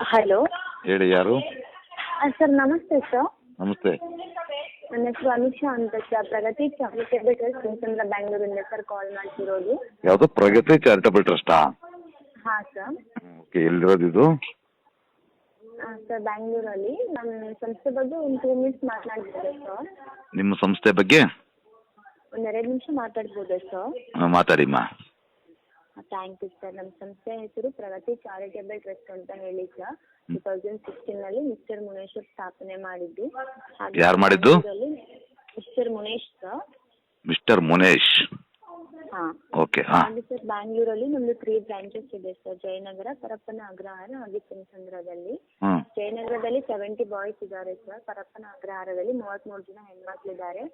Hello ಹೇಳಿ ಯಾರು? Sir ನಮಸ್ತೆ ಸರ್ ನಮಸ್ತೆ. ನನ್ನ ಹೆಸರು ಅನುಷಾ ಅಂತ sir Pragati charitable trust Tumakuru ಬ್ಯಾಂಗ್ಳೂರಿಂದ sir call ಮಾಡ್ತಿರೋದು. ಯಾವುದು? ಪ್ರಗತಿ ಚಾರಿಟಬಲ್ ಟ್ರಸ್ಟಾ ಹಾಂ ಸರ್ ಓಕೆ. ಎಲ್ಲಿರೋದು ಇದು? ಸರ್ ಬ್ಯಾಂಗ್ಳೂರಲ್ಲಿ. ನಮ್ಮ ಸಂಸ್ಥೆ ಬಗ್ಗೆ ಒಂದು ಟೂ ಮಿನಿಟ್ಸ್ ಮಾತನಾಡ್ಬೋದಾ ಸರ್ ನಿಮ್ಮ ಸಂಸ್ಥೆ ಬಗ್ಗೆ? ಒಂದು ಎರಡು ನಿಮಿಷ ಮಾತಾಡ್ಬೋದಾ ಸರ್ ಮಾತಾಡಿಮ್ಮ ಥ್ಯಾಂಕ್ ಯು ಸರ್ ನಮ್ಮ ಸಂಸ್ಥೆ ಹೆಸರು ಪ್ರಗತಿ ಚಾರಿಟೇಬಲ್ ಟ್ರಸ್ಟ್ ಅಂತ ಹೇಳಿ ಸರ್ ಟೂ ತೌಸಂಡ್ ಸಿಕ್ಸ್ಟೀನಲ್ಲಿ ಮಿಸ್ಟರ್ ಮುನೇಶ್ವರ್ ಸ್ಥಾಪನೆ ಮಾಡಿದ್ದು ಹಾಗೆ ಯಾರು ಮಾಡಿದ್ದು? Mister Munesh sir mister Munesh. ಹಾಂ. ಓಕೆ ಹಾಂ. ಹಾಗೆ ಸರ್ ಬ್ಯಾಂಗ್ಳೂರಲ್ಲಿ ನಮ್ದು ತ್ರೀ ಬ್ರಾಂಚಸ್ ಇದೆ ಸರ್ ಜಯನಗರ ಪರಪ್ಪನ ಅಗ್ರಹಾರ ಹಾಗೆ ಚಿನ್ನಸಂದ್ರದಲ್ಲಿ ಹ್ಞೂ ಜಯನಗರದಲ್ಲಿ ಸೆವೆಂಟಿ ಬಾಯ್ಸ್ ಇದ್ದಾರೆ ಸರ್ ಪರಪ್ಪನ ಅಗ್ರಹಾರದಲ್ಲಿ ಮೂವತ್ಮೂರು ಜನ ಹೆಣ್ಮಕ್ಳಿದ್ದಾರೆ.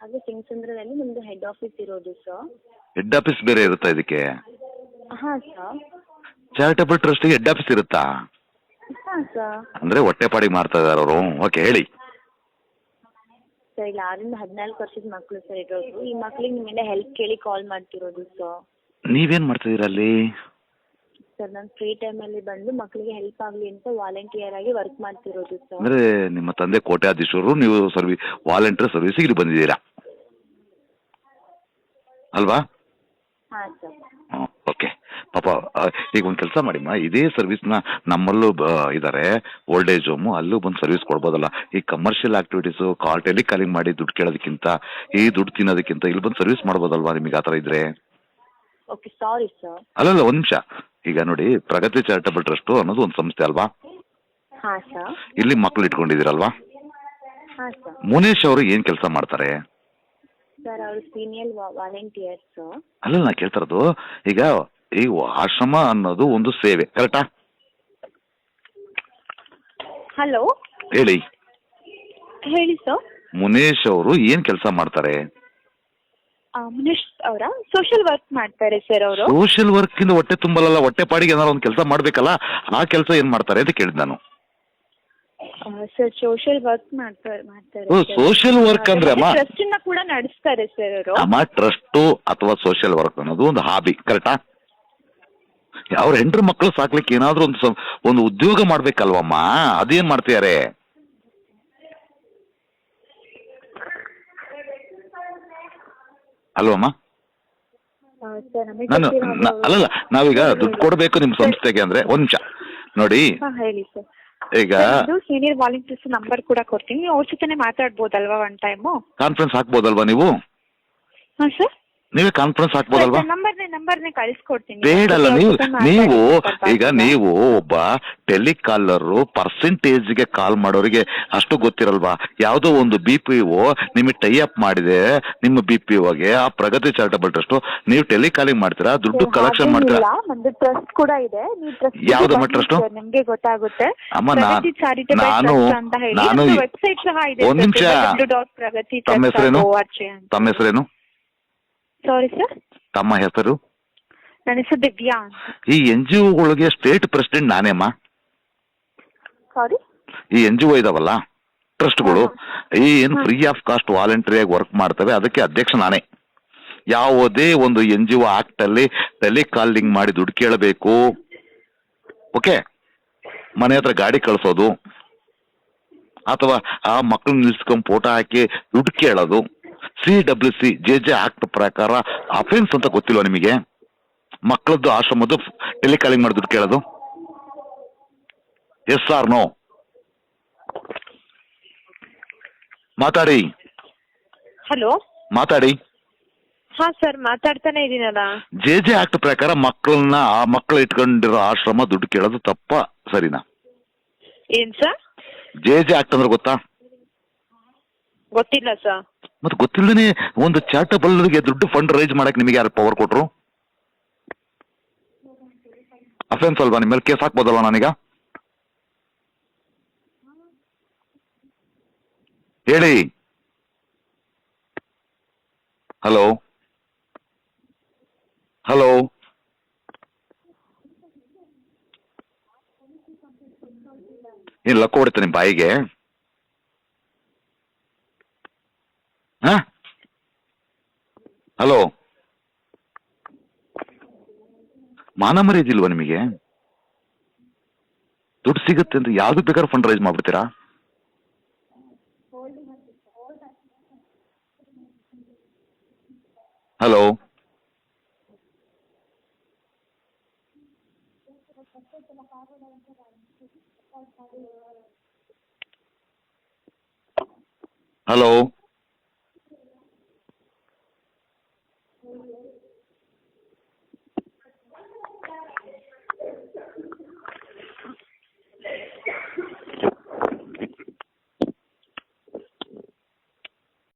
ಹಾಗೆ ಚಿನ್ನಸಂದ್ರದಲ್ಲಿ ನಮ್ದು ಹೆಡ್ ಆಫೀಸ್ ಇರೋದು ಸರ್ ಹೆಡ್ ಆಫೀಸ್ ಬೇರೆ ಇರುತ್ತಾ ಇದಕ್ಕೆ? ಹಾಂ ಸರ್ ಚಾರಿಟಬಲ್ ಟ್ರಸ್ಟಿಗೆ ಹೆಡ್ ಆಫೀಸ್ ಇರುತ್ತಾ? ಹಾಂ ಸರ್ ಅಂದರೆ ಹೊಟ್ಟೆಪಾಡಿಗೆ ಮಾಡ್ತಾ ಇದ್ದಾರೆ ಅವರು. ಓಕೆ ಹೇಳಿ. ಸರ್ ಇಲ್ಲಿ ಆರಿಂದ ಹದಿನಾಲ್ಕು ವರ್ಷದ ಮಕ್ಕಳು ಸರ್ ಇರೋದು. ಈ ಮಕ್ಳಿಗೆ ನಿಮ್ಮಿಂದ ಹೆಲ್ಪ್ ಕೇಳಿ ಕಾಲ್ ಮಾಡ್ತಿರೋದು ಸರ್ ನೀವೇನು ಮಾಡ್ತಿದ್ದೀರ ಅಲ್ಲಿ? ಸರ್ ನಾನು ಫ್ರೀ ಟೈಮಲ್ಲಿ ಬಂದು ಮಕ್ಕಳಿಗೆ ಹೆಲ್ಪ್ ಆಗಲಿ ಅಂತ ವಾಲಂಟಿಯರ್ ಆಗಿ ವರ್ಕ್ ಮಾಡ್ತಿರೋದು ಸರ್ ಅಂದ್ರೆ ನಿಮ್ಮ ತಂದೆ ಕೋಟ್ಯಾಧೀಶರು ನೀವು ಸರ್ವಿ ವಾಲಂಟಿಯರ್ ಸರ್ವಿಸಿಗೆ ಇಲ್ಲಿ ಬಂದಿದ್ದೀರಾ? ಅಲ್ವಾ? ಹಾಂ ಸರ್ ಓಕೆ. ಪಾಪ ಈಗ ಒಂದು ಕೆಲಸ ಮಾಡಿಮ್ಮ. ಇದೇ ಸರ್ವಿಸ್ನ ನಮ್ಮಲ್ಲೂ ಇದ್ದಾರೆ ಓಲ್ಡ್ ಏಜ್ ಹೋಮು ಅಲ್ಲೂ ಬಂದು ಸರ್ವಿಸ್ ಕೊಡ್ಬೋದಲ್ಲ. ಈ ಕಮರ್ಷಿಯಲ್ ಆಕ್ಟಿವಿಟೀಸು ಕಾಲ್ ಟೆಲಿಕಾಲಿಂಗ್ ಮಾಡಿ ದುಡ್ಡು ಕೇಳೋದಕ್ಕಿಂತ ಈ ದುಡ್ಡು ತಿನ್ನೋದಕ್ಕಿಂತ ಇಲ್ಲಿ ಬಂದು ಸರ್ವಿಸ್ ಮಾಡ್ಬೋದಲ್ವಾ ನಿಮಗೆ ಆ ಥರ ಇದ್ರೆ? ಓಕೆ ಸಾರಿ ಸರ್ ಅಲ್ಲಲ್ಲ ಒಂದು ನಿಮಿಷ. ಈಗ ನೋಡಿ ಪ್ರಗತಿ ಚಾರಿಟಬಲ್ ಟ್ರಸ್ಟು ಅನ್ನೋದು ಒಂದು ಸಂಸ್ಥೆ ಅಲ್ವಾ? ಹಾಂ ಸರ್ ಇಲ್ಲಿ ಮಕ್ಕಳು ಇಟ್ಕೊಂಡಿದ್ದೀರಲ್ವಾ? ಹಾಂ ಸರ್ ಮುನೇಶ್ ಅವರು ಏನು ಕೆಲಸ ಮಾಡ್ತಾರೆ? ಸರ್ ಅವರು ಸೀನಿಯರ್ ವಾಲಂಟಿಯರ್ಸ್ ಅಲ್ಲ ನಾ ಕೇಳ್ತಾ ಇರೋದು ಈಗ ಈ ಆಶ್ರಮ ಅನ್ನೋದು ಒಂದು ಸೇವೆ ಕರೆಕ್ಟಾ ಹಲೋ ಹೇಳಿ. ಹೇಳಿ ಸರ್. ಮುನೇಶ್ ಅವರು ಏನ್ ಕೆಲಸ ಮಾಡ್ತಾರೆ? ಮುನೇಶ್ ಅವರ? ಸೋಷಿಯಲ್ ವರ್ಕ್ ಮಾಡ್ತಾರೆ ಸರ್ ಅವರು. ಸೋಷಿಯಲ್ ವರ್ಕ್ ಇಂದ ಹೊಟ್ಟೆ ತುಂಬಲಲ್ಲ ಹೊಟ್ಟೆ ಪಾಡಿಗೆ ಏನಾದ್ರು ಒಂದು ಕೆಲಸ ಮಾಡ್ಬೇಕಲ್ಲ ಆ ಕೆಲಸ ಏನ್ ಮಾಡ್ತಾರೆ ಅಂತ ಕೇಳಿದ್ ನಾನು. ಸರ್ ಸೋಷಿಯಲ್ ವರ್ಕ್ ಮಾಡ್ತಾರೆ social work ಅಂದ್ರೆ ಅಮ್ಮ? ಟ್ರಸ್ಟ್ ಕೂಡ ನಡೆಸ್ತಾರೆ ಸರ್ ಅವರು. ಅಮ್ಮ ಟ್ರಸ್ಟು ಅಥವಾ ಸೋಷಿಯಲ್ ವರ್ಕ್ ಅನ್ನೋದು ಒಂದು ಹಾಬಿ ಕರೆಕ್ಟಾ ಅವ್ರ ಹೆಂಡ್ರ ಮಕ್ಕಳು ಸಾಕ್ಲಿಕ್ಕೆ ಏನಾದ್ರು ಒಂದು ಸ- ಒಂದು ಉದ್ಯೋಗ ಮಾಡ್ಬೇಕಲ್ವಮ್ಮ? ಅದೇನ್ ಮಾಡ್ತಿದಾರೆ? ಅಲ್ವಮ್ಮ ಸರ್ ನಮಗೆ ನಾನು ನ- ಅಲ್ಲಲ್ಲ ನಾವೀಗ ದುಡ್ಡು ಕೊಡ್ಬೇಕು ನಿಮ್ಮ ಸಂಸ್ಥೆಗೆ ಅಂದ್ರೆ ಒಂದ್ ನಿಮಿಷ. ನೋಡಿ. ಹೇಳಿ ಸರ್. ಈಗ ಸೀನಿಯರ್ ವಾಲಂಟಿಯರ್ಸ್ ನಂಬರ್ ಕೂಡ ಕೊಡ್ತೀನಿ. ನೀವು ಅವ್ರ ಜೊತೆನೆ ಮಾತಾಡ್ಬೋದಲ್ವಾ ಒನ್ ಟೈಮು ಕಾನ್ಫರೆನ್ಸ್ ಹಾಕ್ಬೋದಲ್ವಾ ನೀವು? ಹಾಂ ಸರ್ ನೀವೇ ಕಾನ್ಫರೆನ್ಸ್ ಹಾಕ್ಬೋದಲ್ವಾ? ನಂಬರ್ನೇ ನಂಬರ್ನೇ ಕಳಿಸ್ಕೊಡ್ತೀನಿ. ಬೇಡಲ್ಲ ನೀವು ನೀವು ಈಗ ನೀವು ಒಬ್ಬ ಟೆಲಿಕಾಲರು ಪರ್ಸೆಂಟೇಜ್ಗೆ ಕಾಲ್ ಮಾಡೋರಿಗೆ ಅಷ್ಟು ಗೊತ್ತಿರಲ್ವಾ? ಯಾವುದೋ ಒಂದು ಬಿ ಪಿ ಒ ನಿಮಗೆ ಟೈ ಅಪ್ ಮಾಡಿದೆ ನಿಮ್ಮ ಬಿ ಪಿ ಒಗೆ ಆ ಪ್ರಗತಿ ಚಾರಿಟಬಲ್ ಟ್ರಸ್ಟ್ ನೀವು ಟೆಲಿಕಾಲಿಂಗ್ ಮಾಡ್ತೀರಾ ದುಡ್ಡು ಕಲೆಕ್ಷನ್ ಮಾಡ್ತೀರಾ? ಯಾವ್ದು ಒಂದು ಟ್ರಸ್ಟ್ ಕೂಡ ಇದೆ? ನಿಮ್ಗೆ ಗೊತ್ತಾಗುತ್ತೆ. ಅಮ್ಮ, ನಾನು- ನಾನು ವೆಬ್ಸೈಟ್ ಸಹ ಇದೆ ಒಂದ್ ನಿಮಿಷ. ತಮ್ಮ ಹೆಸರೇನು? ತಮ್ಮ ಹೆಸರೇನು? ಸಾರಿ ಸರ್ ತಮ್ಮ ಹೆಸರು? ನನ್ನ ಹೆಸರು ದಿವ್ಯಾ ಈ ಎನ್ ಜಿ ಒಗಳಿಗೆ ಸ್ಟೇಟ್ ಪ್ರೆಸಿಡೆಂಟ್ ನಾನೇಮ್ಮ ಸಾರಿ ಈ ಎನ್ ಜಿ ಒ ಇದಾವಲ್ಲ ಟ್ರಸ್ಟ್ಗಳು ಈ ಏನು ಫ್ರೀ ಆಫ್ ಕಾಸ್ಟ್ ವಾಲಂಟರಿಯಾಗಿ ವರ್ಕ್ ಮಾಡ್ತವೆ ಅದಕ್ಕೆ ಅಧ್ಯಕ್ಷ ನಾನೇ. ಯಾವುದೇ ಒಂದು ಎನ್ ಜಿ ಒ ಆಕ್ಟ್ ಅಲ್ಲಿ ಟೆಲಿಕಾಲಿಂಗ್ ಮಾಡಿ ದುಡ್ಡು ಕೇಳಬೇಕು. ಓಕೆ ಮನೆ ಹತ್ರ ಗಾಡಿ ಕಳಿಸೋದು ಅಥವಾ ಆ ಮಕ್ಕಳನ್ನ ನಿಲ್ಸ್ಕೊಂಡ್ ಫೋಟೋ ಹಾಕಿ ದುಡ್ಡು ಕೇಳೋದು C W C J J act ಪ್ರಕಾರ ಅಫೆನ್ಸ್ ಅಂತ ಗೊತ್ತಿಲ್ವಾ ನಿಮಗೆ? ಮಕ್ಕಳದ್ದು ಆಶ್ರಮದ್ದು ಟೆಲಿಕಾಲಿಂಗ್ ಮಾಡಿದ್ರು ಕೇಳೋದು? ಎಸ್ ಆರ್ ನೋ ಮಾತಾಡಿ. ಹಲೋ ಮಾತಾಡಿ. ಹಾ ಸರ್ ಮಾತಾಡ್ತಾನೆ ಇದೀನಲ್ಲ ಜೆ ಜೆ ಆಕ್ಟ್ ಪ್ರಕಾರ ಮಕ್ಕಳನ್ನ ಆ ಮಕ್ಕಳು ಇಟ್ಕೊಂಡಿರೋ ಆಶ್ರಮ ದುಡ್ಡು ಕೇಳೋದು ತಪ್ಪ ಸರಿನಾ? ಏನ್ ಸರ್ ಜೆ ಜೆ ಆಕ್ಟ್ ಅಂದ್ರೆ ಗೊತ್ತಾ? ಗೊತ್ತಿಲ್ಲ ಸರ್ ಮತ್ತೆ ಗೊತ್ತಿಲ್ಲದೇ ಒಂದು ಚಾರಿಟಬಲ್ಗೆ ದುಡ್ಡು ಫಂಡ್ ರೈಸ್ ಮಾಡಕ್ ನಿಮಗೆ ಯಾರು ಪವರ್ ಕೊಟ್ರು? ಅಫೆನ್ಸ್ ಅಲ್ವಾ ನಿಮ್ಮ ಮೇಲೆ ಕೇಸ್ ಹಾಕ್ಬೋದಲ್ವಾ ನಾನೀಗ? ಹೇಳಿ. ಹಲೋ ಹಲೋ ಇಲ್ಲ ಹೊಡಿತ ನಿಮ್ಮ ಬಾಯಿಗೆ. ಹಾ? ಹಲೋ? ಮಾನ ಮರ್ಯಾದಿಲ್ವಾ ನಿಮಗೆ? ದುಡ್ಡು ಸಿಗುತ್ತೆ ಅಂದ್ರೆ ಯಾವ್ದು ಬೇಕಾದ್ರೂ ಫಂಡ್ ರೈಸ್ ಮಾಡ್ಬಿಡ್ತೀರಾ? ಹಲೋ? ಹಲೋ?